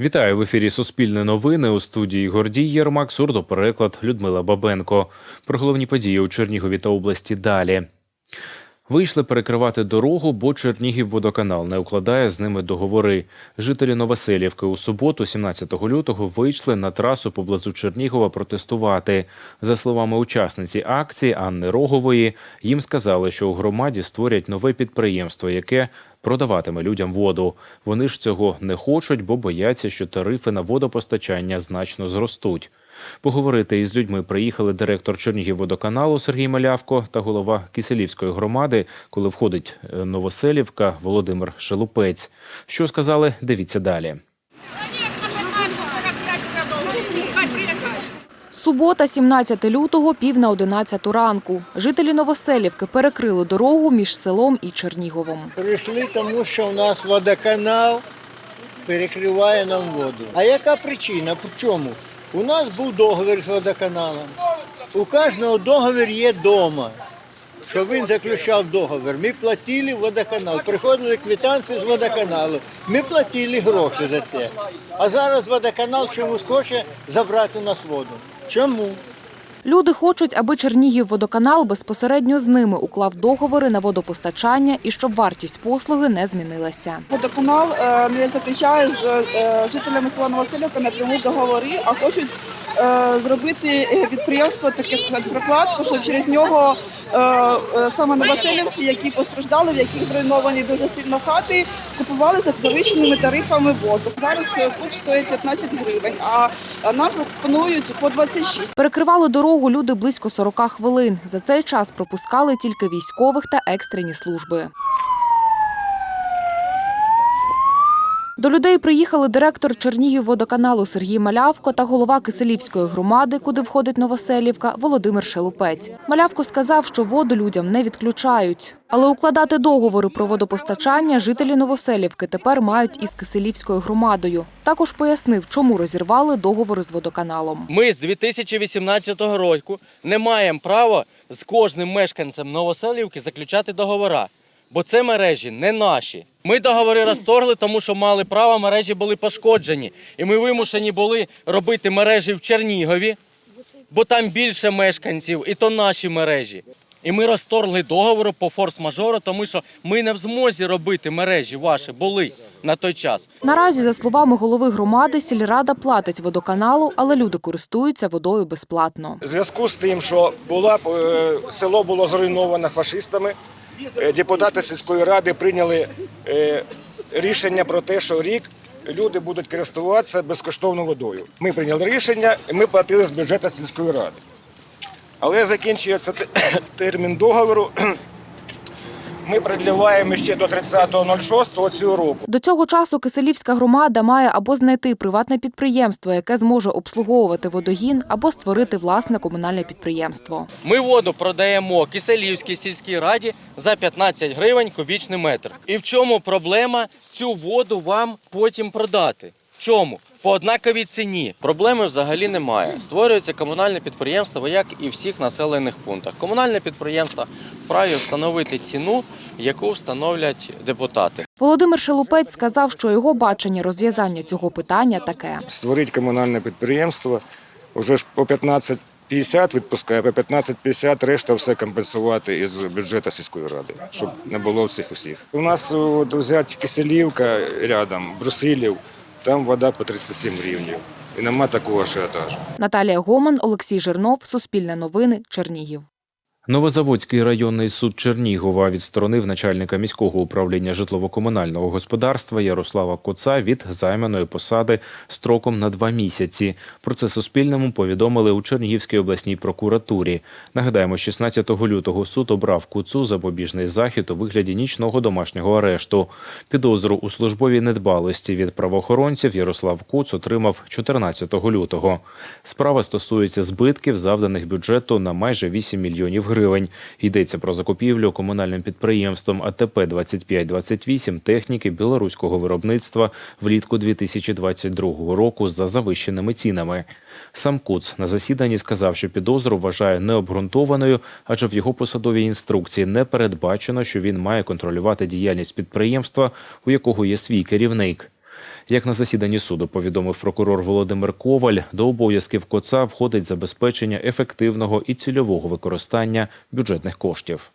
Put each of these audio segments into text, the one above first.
Вітаю в ефірі Суспільне новини у студії Гордій Єрмак, сурдопереклад Людмила Бабенко. Про головні події у Чернігові та області далі. Вийшли перекривати дорогу, бо Чернігів водоканал не укладає з ними договори. Жителі Новоселівки у суботу, 17 лютого, вийшли на трасу поблизу Чернігова протестувати. За словами учасниці акції Анни Рогової, їм сказали, що у громаді створять нове підприємство, яке продаватиме людям воду. Вони ж цього не хочуть, бо бояться, що тарифи на водопостачання значно зростуть. Поговорити із людьми приїхали директор Чернігівводоканалу Сергій Малявко та голова Киселівської громади, коли входить е, Новоселівка Володимир Шелупець. Що сказали, дивіться далі. Субота, 17 лютого, пів на 11 ранку. Жителі Новоселівки перекрили дорогу між селом і Черніговом. Прийшли, тому що у нас водоканал перекриває нам воду. А яка причина? В чому? У нас був договір з водоканалом. У кожного договір є вдома. Що він заключав договір. Ми платили водоканал. Приходили квитанції з водоканалу. Ми платили гроші за це. А зараз водоканал чомусь хоче забрати у нас воду. Чому? Люди хочуть, аби Чернігівводоканал безпосередньо з ними уклав договори на водопостачання і щоб вартість послуги не змінилася. Водоканал не заключає з е, жителями села Новоселівка напряму договори, а хочуть е, зробити е, підприємство, таке сказати, прокладку, щоб через нього саме новоселівці, які постраждали, в яких зруйновані дуже сильно хати, купували за завищеними тарифами воду. Зараз куб стоїть 15 гривень, а нам пропонують по 26. Перекривали дорогу люди близько 40 хвилин. За цей час пропускали тільки військових та екстрені служби. До людей приїхали директор Чернігівводоканалу Сергій Малявко та голова Киселівської громади, куди входить Новоселівка, Володимир Шелупець. Малявко сказав, що воду людям не відключають. Але укладати договори про водопостачання жителі Новоселівки тепер мають із Киселівською громадою. Також пояснив, чому розірвали договори з водоканалом. Ми з 2018 року не маємо права з кожним мешканцем Новоселівки заключати договори, бо це мережі не наші. Ми договори розторгли, тому що мали право, мережі були пошкоджені. І ми вимушені були робити мережі в Чернігові, бо там більше мешканців, і то наші мережі. І ми розторгли договори по форс-мажору, тому що ми не в змозі робити мережі ваші були на той час. Наразі, за словами голови громади, сільрада платить водоканалу, але люди користуються водою безплатно. В зв'язку з тим, що була е, село було зруйновано фашистами, депутати сільської ради прийняли е, рішення про те, що рік люди будуть користуватися безкоштовною водою. Ми прийняли рішення, і ми платили з бюджету сільської ради. Але закінчується термін договору. Ми продліваємо ще до 30.06 цього року. До цього часу Киселівська громада має або знайти приватне підприємство, яке зможе обслуговувати водогін, або створити власне комунальне підприємство. Ми воду продаємо Киселівській сільській раді за 15 гривень кубічний метр. І в чому проблема цю воду вам потім продати? В чому? По однаковій ціні. Проблеми взагалі немає. Створюється комунальне підприємство, як і в всіх населених пунктах. Комунальне підприємство вправі встановити ціну, яку встановлять депутати. Володимир Шелупець сказав, що його бачення розв'язання цього питання таке. створити комунальне підприємство, вже ж по 15,50 відпускає, по 15,50 решта все компенсувати із бюджету сільської ради, щоб не було цих усіх. У нас от, взяти Киселівка рядом, Брусилів, там вода по 37 рівнів. І нема такого ажіотажу. Наталія Гоман, Олексій Жирнов, Суспільне новини, Чернігів. Новозаводський районний суд Чернігова відсторонив начальника міського управління житлово-комунального господарства Ярослава Коца від займаної посади строком на два місяці. Про це Суспільному повідомили у Чернігівській обласній прокуратурі. Нагадаємо, 16 лютого суд обрав Куцу запобіжний захід у вигляді нічного домашнього арешту. Підозру у службовій недбалості від правоохоронців Ярослав Куц отримав 14 лютого. Справа стосується збитків, завданих бюджету на майже 8 мільйонів гривень. Йдеться про закупівлю комунальним підприємством АТП 2528 техніки білоруського виробництва влітку 2022 року за завищеними цінами. Сам Куц на засіданні сказав, що підозру вважає необґрунтованою, адже в його посадовій інструкції не передбачено, що він має контролювати діяльність підприємства, у якого є свій керівник. Як на засіданні суду повідомив прокурор Володимир Коваль, до обов'язків коца входить забезпечення ефективного і цільового використання бюджетних коштів.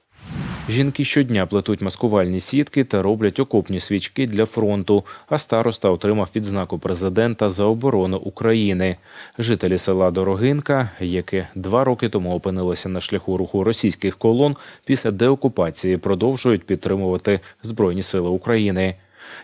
Жінки щодня плетуть маскувальні сітки та роблять окопні свічки для фронту. А староста отримав відзнаку президента за оборону України. Жителі села Дорогинка, яке два роки тому опинилося на шляху руху російських колон, після деокупації продовжують підтримувати Збройні Сили України.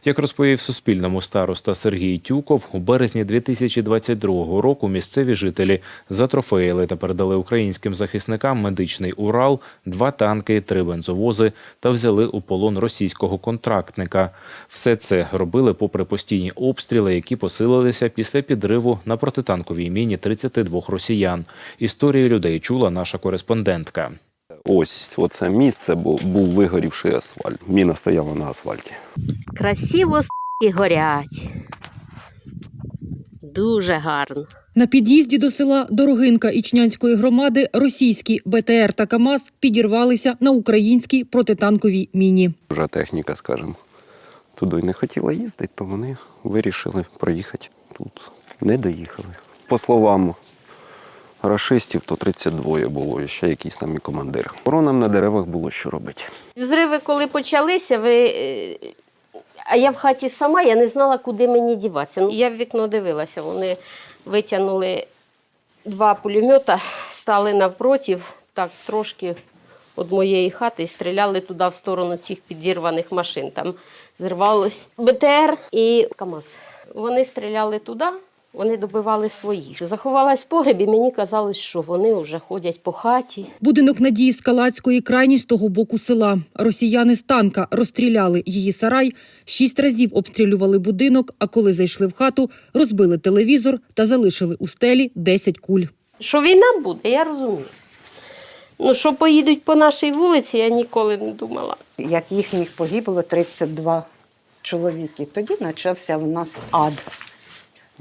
Як розповів Суспільному староста Сергій Тюков, у березні 2022 року місцеві жителі затрофеїли та передали українським захисникам медичний Урал, два танки, три бензовози та взяли у полон російського контрактника. Все це робили попри постійні обстріли, які посилилися після підриву на протитанковій міні 32 росіян. Історії людей чула наша кореспондентка. Ось оце місце, бо був вигорівший асфальт. Міна стояла на асфальті. Красиво і горять. Дуже гарно. На під'їзді до села Дорогинка Ічнянської громади російські БТР та КАМАЗ підірвалися на українській протитанковій міні. Вже техніка, скажімо, туди не хотіла їздити, то вони вирішили проїхати тут. Не доїхали. По словам рашистів, то 32 було, і ще якийсь там і командир. Воронам на деревах було що робити. Взриви, коли почалися, ви. е, А я в хаті сама, я не знала, куди мені діватися. Ну, Я в вікно дивилася. Вони витягнули два пулемета, стали навпротив, так трошки від моєї хати і стріляли туди в сторону цих підірваних машин. Там зривалось БТР і КАМАЗ. Вони стріляли туди, вони добивали своїх. Заховалась в погребі, мені казалось, що вони вже ходять по хаті. Будинок Надії Скалацької крайній з того боку села. Росіяни з танка розстріляли її сарай, шість разів обстрілювали будинок, а коли зайшли в хату, розбили телевізор та залишили у стелі 10 куль. Що війна буде, я розумію. Ну, що поїдуть по нашій вулиці, я ніколи не думала. як їхніх погибло 32 чоловіки. Тоді почався в нас ад.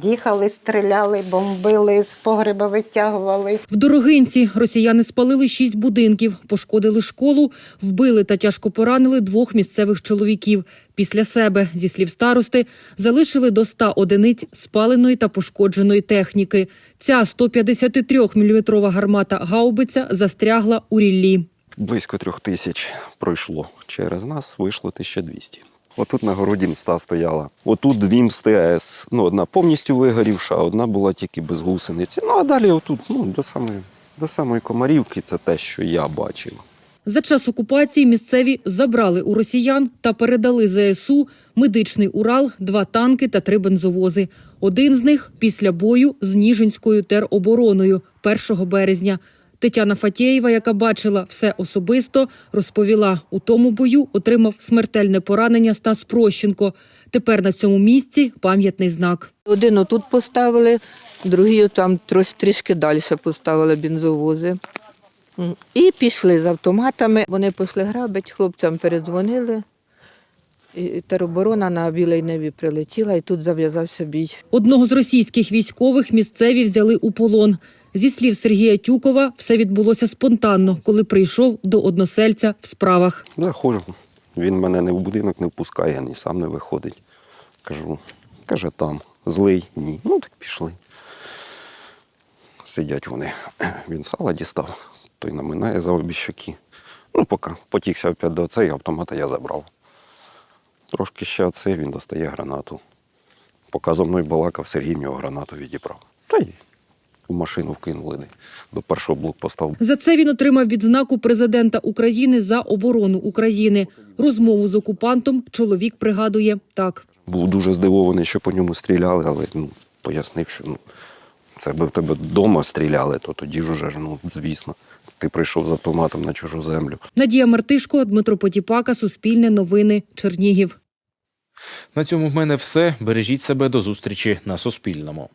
Їхали, стріляли, бомбили, з погреба витягували. В Дорогинці росіяни спалили шість будинків, пошкодили школу, вбили та тяжко поранили двох місцевих чоловіків. Після себе, зі слів старости, залишили до 100 одиниць спаленої та пошкодженої техніки. Ця 153-мм гармата гаубиця застрягла у ріллі. Близько трьох тисяч пройшло через нас, вийшло 1200. Отут на городі мста стояла. Отут дві мсти АЕС. Ну, одна повністю вигорівша, одна була тільки без гусениці. Ну а далі отут, ну, до самої, до самої комарівки, це те, що я бачив. За час окупації місцеві забрали у росіян та передали ЗСУ медичний Урал, два танки та три бензовози. Один з них після бою з Ніжинською теробороною 1 березня. Тетяна Фатєєва, яка бачила все особисто, розповіла, у тому бою отримав смертельне поранення Стас Прощенко. Тепер на цьому місці пам'ятний знак. Один отут поставили, другий там трос, трішки далі поставили бензовози. І пішли з автоматами. Вони пішли грабити, хлопцям передзвонили. І тероборона на білій небі прилетіла, і тут зав'язався бій. Одного з російських військових місцеві взяли у полон. Зі слів Сергія Тюкова, все відбулося спонтанно, коли прийшов до односельця в справах. Заходжу. Він мене не в будинок не впускає, ні сам не виходить. Кажу, каже, там. Злий? Ні. Ну так пішли. Сидять вони. Він сала дістав, той наминає за обі щоки. Ну, поки потікся опять до цей автомата я забрав. Трошки ще оце він достає гранату. Поки за мною балакав, Сергій в нього гранату відібрав. Та й у машину вкинули до першого блокпоста. За це він отримав відзнаку президента України за оборону України. Розмову з окупантом чоловік пригадує так. Був дуже здивований, що по ньому стріляли, але ну, пояснив, що ну, це би в тебе вдома стріляли, то тоді ж уже, ж, ну, звісно, ти прийшов з автоматом на чужу землю. Надія Мартишко, Дмитро Потіпака, Суспільне новини, Чернігів. На цьому в мене все. Бережіть себе до зустрічі на Суспільному.